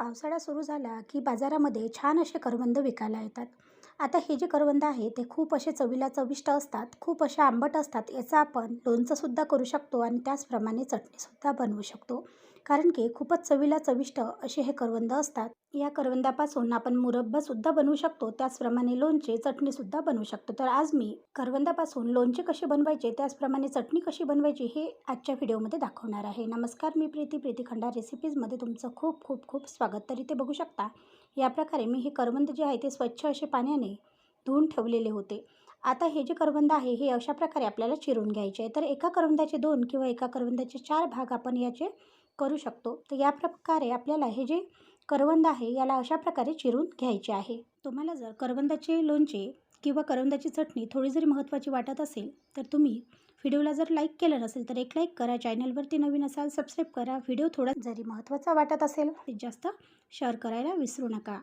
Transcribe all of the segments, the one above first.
पावसाळा सुरू झाला की बाजारामध्ये छान असे करवंद विकायला येतात. आता हे जे करवंद आहे ते खूप असे चवीला चविष्ट असतात खूप असे आंबट असतात याचा आपण लोणचंसुद्धा करू शकतो आणि त्याचप्रमाणे चटणीसुद्धा बनवू शकतो. कारण की खूपच चवीला चविष्ट असे हे करवंद असतात. या करवंदापासून आपण मुरब्बासुद्धा बनवू शकतो. त्याचप्रमाणे लोणचे चटणीसुद्धा बनवू शकतो. तर आज मी करवंदापासून लोणचे कसे बनवायचे त्याचप्रमाणे चटणी कशी बनवायची हे आजच्या व्हिडिओमध्ये दाखवणार आहे. नमस्कार मी प्रीती प्रीती खंडा रेसिपीजमध्ये तुमचं खूप खूप खूप स्वागत. तरी ते बघू शकता या प्रकारे मी हे करवंद जे आहे ते स्वच्छ असे पाण्याने धुवून ठेवलेले होते. आता हे जे करवंद आहे हे अशा प्रकारे आपल्याला चिरून घ्यायचे आहे. तर एका करवंदाचे दोन किंवा एका करवंदाचे चार भाग आपण याचे करू शकतो. तर या प्रकारे आपल्याला हे जे करवंद आहे याला अशा प्रकारे चिरून घ्यायचे आहे. तुम्हाला जर करवंदाचे लोणचे किंवा करवंदाची चटणी थोडी जरी महत्त्वाची वाटत असेल तर तुम्ही व्हिडिओला जर लाईक केलं नसेल तर एक लाईक करा. चॅनलवरती नवीन असाल सबस्क्राईब करा. व्हिडिओ थोडा जरी महत्त्वाचा वाटत असेल ते जास्त शेअर करायला विसरू नका.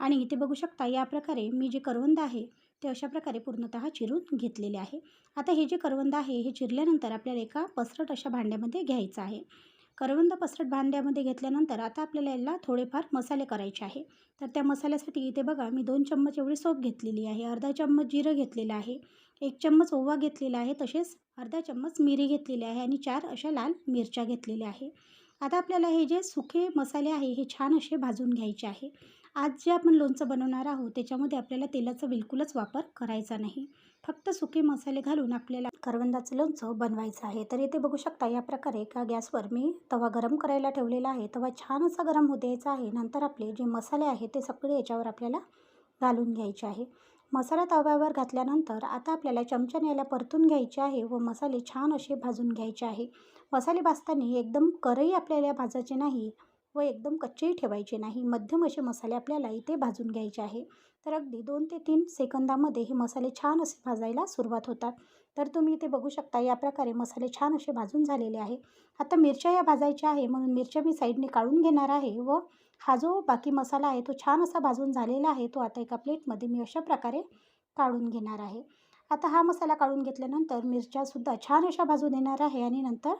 आणि इथे बघू शकता या प्रकारे मी जे करवंद आहे ते अशा प्रकारे पूर्णतः चिरून घेतलेले आहे. आता हे जे करवंद आहे हे चिरल्यानंतर आपल्याला एका पसरट अशा भांड्यामध्ये घ्यायचं आहे. करवंद पसरट भांड्यामध्ये घेतल्यानंतर आता आपल्याला याला थोडेफार मसाले करायचे आहे. तर त्या मसाल्यासाठी इथे बघा मी दोन चम्मच एवढी सोप घेतलेली आहे. अर्धा चम्मच जिरं घेतलेलं आहे. एक चम्मच ओवा घेतलेला आहे तसेच अर्धा चम्मच मिरी घेतलेली आहे आणि चार अशा लाल मिरच्या घेतलेल्या आहे. आता आपल्याला हे जे सुके मसाले आहे हे छान असे भाजून घ्यायचे आहे. आज जे आपण लोणचं बनवणार आहोत त्याच्यामध्ये आपल्याला तेलाचा बिलकुलच वापर करायचा नाही. फक्त सुके मसाले घालून आपल्याला करवंदाचं लोणचं बनवायचं आहे. तर इथे बघू शकता या प्रकारे एका गॅसवर मी तवा गरम करायला ठेवलेला आहे. तवा छान असा गरम होऊ द्यायचा आहे. नंतर आपले जे मसाले आहेत ते सगळे याच्यावर आपल्याला घालून घ्यायचे आहे. मसाला तव्यावर घातल्यानंतर आता आपल्याला चमच्याने याला परतून घ्यायचे आहे व मसाले छान असे भाजून घ्यायचे आहे. मसाले भाजताना एकदम करही आपल्याला भाजायचे नाही व एकदम कच्चेही ठेवायचे नाही. मध्यम असे मसाले आपल्याला इथे भाजून घ्यायचे आहे. तर अगदी दोन ते तीन सेकंदामध्ये हे मसाले छान असे भाजायला सुरुवात होतात. तर तुम्ही इथे बघू शकता या प्रकारे मसाले छान असे भाजून झालेले आहे. आता मिरच्या या भाजायच्या आहे म्हणून मिरच्या मी साईडने काढून घेणार आहे व हा जो बाकी मसाला आहे तो छान असा भाजून झालेला आहे तो आता एका प्लेटमध्ये मी अशा प्रकारे काढून घेणार आहे. आता हा मसाला काढून घेतल्यानंतर मिरच्यासुद्धा छान अशा भाजून येणार आहे आणि नंतर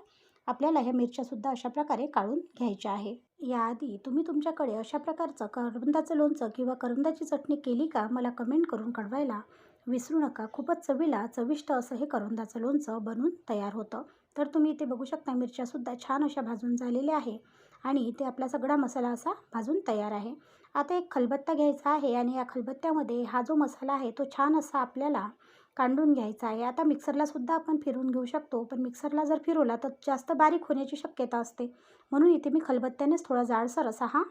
आपल्याला ह्या मिरच्यासुद्धा अशा प्रकारे काढून घ्यायच्या आहे. याआधी तुम्ही तुमच्याकडे अशा प्रकारचं करवंदाचं लोणचं किंवा करवंदाची चटणी केली का मला कमेंट करून कळवायला विसरू नका. खूपच चवीला चविष्ट असं हे करवंदाचं लोणचं बनून तयार होतं. तर तुम्ही इथे बघू शकता मिरच्यासुद्धा छान अशा भाजून झालेल्या आहे. आणि इथे आपला सगळा मसाला असा भाजून तयार आहे. आता एक खलबत्ता घ्यायचा आहे आणि या खलबत्त्यामध्ये हा जो मसाला आहे तो छान असा आपल्याला कांडून घ्यायचा आहे. आता मिक्सरलासुद्धा आपण फिरून घेऊ शकतो पण मिक्सरला जर फिरवला तर जास्त बारीक होण्याची शक्यता असते. म्हणून इथे मी खलबत्त्यानेच थोडा जाडसर असा हा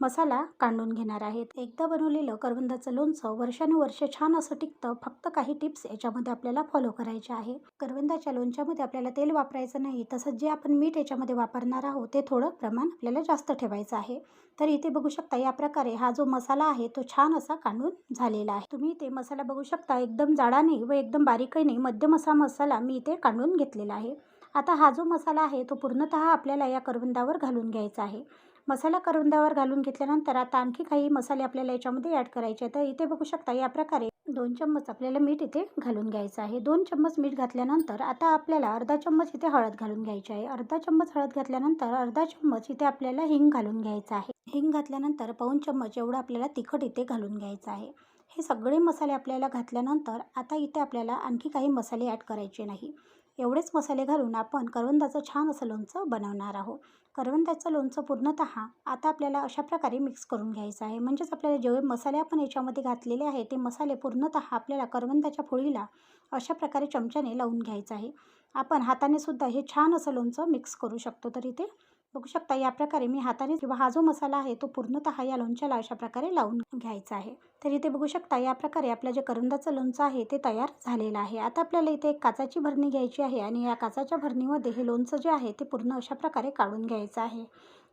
मसाला कांडून घेणार आहेत. एकदा बनवलेलं करवंदाचं लोणचं वर्षानुवर्ष छान असं टिकतं. फक्त काही टिप्स याच्यामध्ये आपल्याला फॉलो करायचे आहे. करवंदाच्या लोणच्यामध्ये आपल्याला तेल वापरायचं नाही तसंच जे आपण मीठ याच्यामध्ये वापरणार आहोत ते थोडं प्रमाण आपल्याला जास्त ठेवायचं आहे. तर इथे बघू शकता या प्रकारे हा जो मसाला आहे तो छान असा कांडून झालेला आहे. तुम्ही इथे मसाला बघू शकता एकदम जाडाने व एकदम बारीकही मध्यम असा मसाला मी इथे कांडून घेतलेला आहे. आता हा जो मसाला आहे तो पूर्णतः आपल्याला या करवंदावर घालून घ्यायचा आहे. मसाला करवंदावर घालून घेतल्यानंतर आता आणखी काही मसाले आपल्याला याच्यामध्ये ॲड करायचे तर इथे बघू शकता या प्रकारे दोन चम्मच आपल्याला मीठ इथे घालून घ्यायचं आहे. दोन चम्मच मीठ घातल्यानंतर आता आपल्याला अर्धा चम्मच इथे हळद घालून घ्यायची आहे. अर्धा चम्मच हळद घातल्यानंतर अर्धा चम्मच इथे आपल्याला हिंग घालून घ्यायचं आहे. हिंग घातल्यानंतर पाऊन चम्मच एवढं आपल्याला तिखट इथे घालून घ्यायचं आहे. हे सगळे मसाले आपल्याला घातल्यानंतर आता इथे आपल्याला आणखी काही मसाले ॲड करायचे नाही. एवढेच मसाले घालून आपण करवंदाचं छान असं लोणचं बनवणार आहोत. करवंदाचं लोणचं पूर्णतः आता आपल्याला अशा प्रकारे मिक्स करून घ्यायचं आहे. म्हणजेच आपल्याला जेवढे मसाले आपण याच्यामध्ये घातलेले आहे ते मसाले पूर्णतः आपल्याला करवंदाच्या फोळीला अशा प्रकारे चमच्याने लावून घ्यायचं आहे. आपण हाताने सुद्धा हे छान असं लोणचं मिक्स करू शकतो तर इथे. बघू शकता या प्रकारे मी हाताने किंवा हा जो मसाला आहे तो पूर्णतः या लोणच्याला अशा प्रकारे लावून घ्यायचा आहे. तर इथे बघू शकता या प्रकारे आपलं जे करंदाचं लोणचं आहे ते तयार झालेलं आहे. आता आपल्याला इथे एक काचाची भरणी घ्यायची आहे आणि या काचाच्या भरणीमध्ये हे लोणचं जे आहे ते पूर्ण अशा प्रकारे काढून घ्यायचं आहे.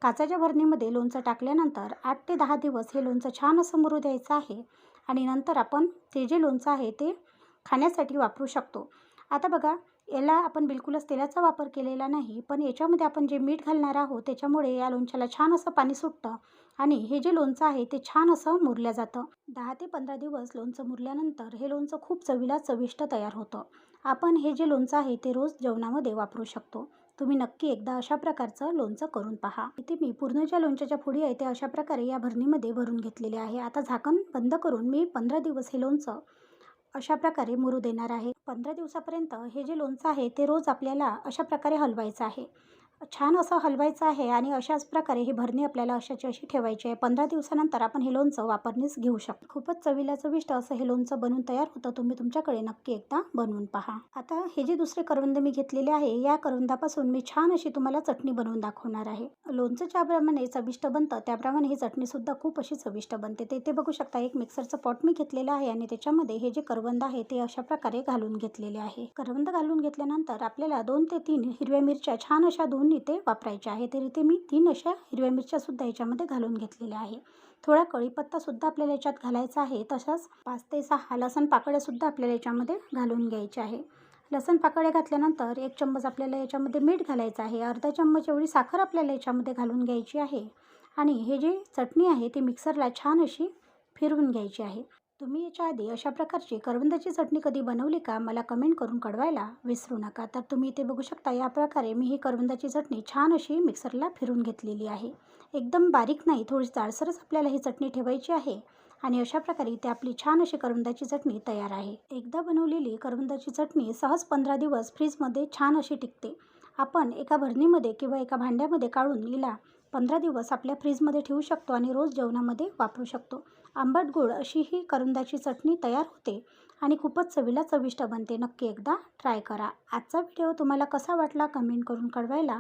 काचाच्या भरणीमध्ये लोणचं टाकल्यानंतर आठ ते दहा दिवस हे लोणचं छान असं मुरू द्यायचं आहे आणि नंतर आपण ते जे लोणचं आहे ते खाण्यासाठी वापरू शकतो. आता बघा याला आपण बिलकुलच तेलाचा वापर केलेला नाही पण याच्यामध्ये आपण जे मीठ घालणार आहोत त्याच्यामुळे या लोणच्याला छान असं पाणी सुटतं आणि हे जे लोणचं आहे ते छान असं मुरलं जातं. दहा ते पंधरा दिवस लोणचं मुरल्यानंतर हे लोणचं खूप चवीला चविष्ट तयार होतं. आपण हे जे लोणचं आहे ते रोज जेवणामध्ये वापरू शकतो. तुम्ही नक्की एकदा अशा प्रकारचं लोणचं करून पहा. इथे मी पूर्ण ज्या लोणच्याच्या फोडी आहे ते अशा प्रकारे या भरणीमध्ये भरून घेतलेले आहे. आता झाकण बंद करून मी पंधरा दिवस हे लोणचं अशा प्रकारे मुरू देणार आहे. पंधरा दिवसापर्यंत हे जे लोणचं आहे ते रोज आपल्याला अशा प्रकारे हलवायचं आहे. छान असं हलवायचं आहे आणि अशाच प्रकारे ही भरणी आपल्याला अशाची अशी ठेवायची आहे. पंधरा दिवसानंतर आपण हे लोणचं वापरण्यास घेऊ शकतो. खूपच चवीला चविष्ट असं हे लोणचं बनवून तयार होतं. तुम्ही तुमच्याकडे नक्की एकदा बनवून पहा. आता हे जे दुसरे करवंद मी घेतलेले आहे या करवंदापासून मी छान अशी तुम्हाला चटणी बनवून दाखवणार आहे. लोणचं ज्याप्रमाणे चविष्ट बनतं त्याप्रमाणे ही चटणीसुद्धा खूप अशी चविष्ट बनते. ते इथे बघू शकता एक मिक्सरचं पॉट मी घेतलेलं आहे आणि त्याच्यामध्ये हे जे करवंद आहे ते अशा प्रकारे घालून घेतलेले आहे. करवंद घालून घेतल्यानंतर आपल्याला दोन ते तीन हिरव्या मिरच्या छान अशा धुवून इथे वापरायचे आहे. तर इथे मी तीन अशा हिरव्या मिरच्यासुद्धा याच्यामध्ये घालून घेतलेल्या आहे. थोडा कढीपत्तासुद्धा आपल्याला याच्यात घालायचा आहे. तसंच पाच ते सहा लसण पाकळ्यासुद्धा आपल्याला याच्यामध्ये घालून घ्यायचे आहे. लसण पाकळ्या घातल्यानंतर एक चम्मच आपल्याला याच्यामध्ये मीठ घालायचं आहे. अर्धा चम्मच एवढी साखर आपल्याला याच्यामध्ये घालून घ्यायची आहे. आणि हे जे चटणी आहे ती मिक्सरला छान अशी फिरवून घ्यायची आहे. तुम्ही याच्या आधी अशा प्रकारची करवंदाची चटणी कधी बनवली का? मला कमेंट करून कळवायला विसरू नका. तर तुम्ही इथे बघू शकता या प्रकारे मी ही करवंदाची चटणी छान अशी मिक्सरला फिरून घेतलेली आहे. एकदम बारीक नाही थोडी जाडसरच आपल्याला ही चटणी ठेवायची आहे आणि अशा प्रकारे इथे आपली छान अशी करवंदाची चटणी तयार आहे. एकदा बनवलेली करवंदाची चटणी सहज पंधरा दिवस फ्रीजमध्ये छान अशी टिकते. आपण एका भरणीमध्ये किंवा एका भांड्यामध्ये काढून हिला पंधरा दिवस आपल्या फ्रीजमध्ये ठेवू शकतो आणि रोज जेवणामध्ये वापरू शकतो. आंबट गोड अशी ही करंदाची चटणी तयार होते आणि खूपच चवीला चविष्ट बनते. नक्की एकदा ट्राय करा. आजचा व्हिडिओ तुम्हाला कसा वाटला कमेंट करून कळवायला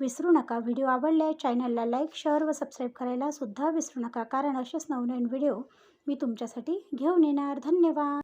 विसरू नका. व्हिडिओ आवडले चॅनलला लाईक शेअर व सबस्क्राईब करायला सुद्धा विसरू नका. कारण असेच नवनवीन व्हिडिओ मी तुमच्यासाठी घेऊन येणार. धन्यवाद.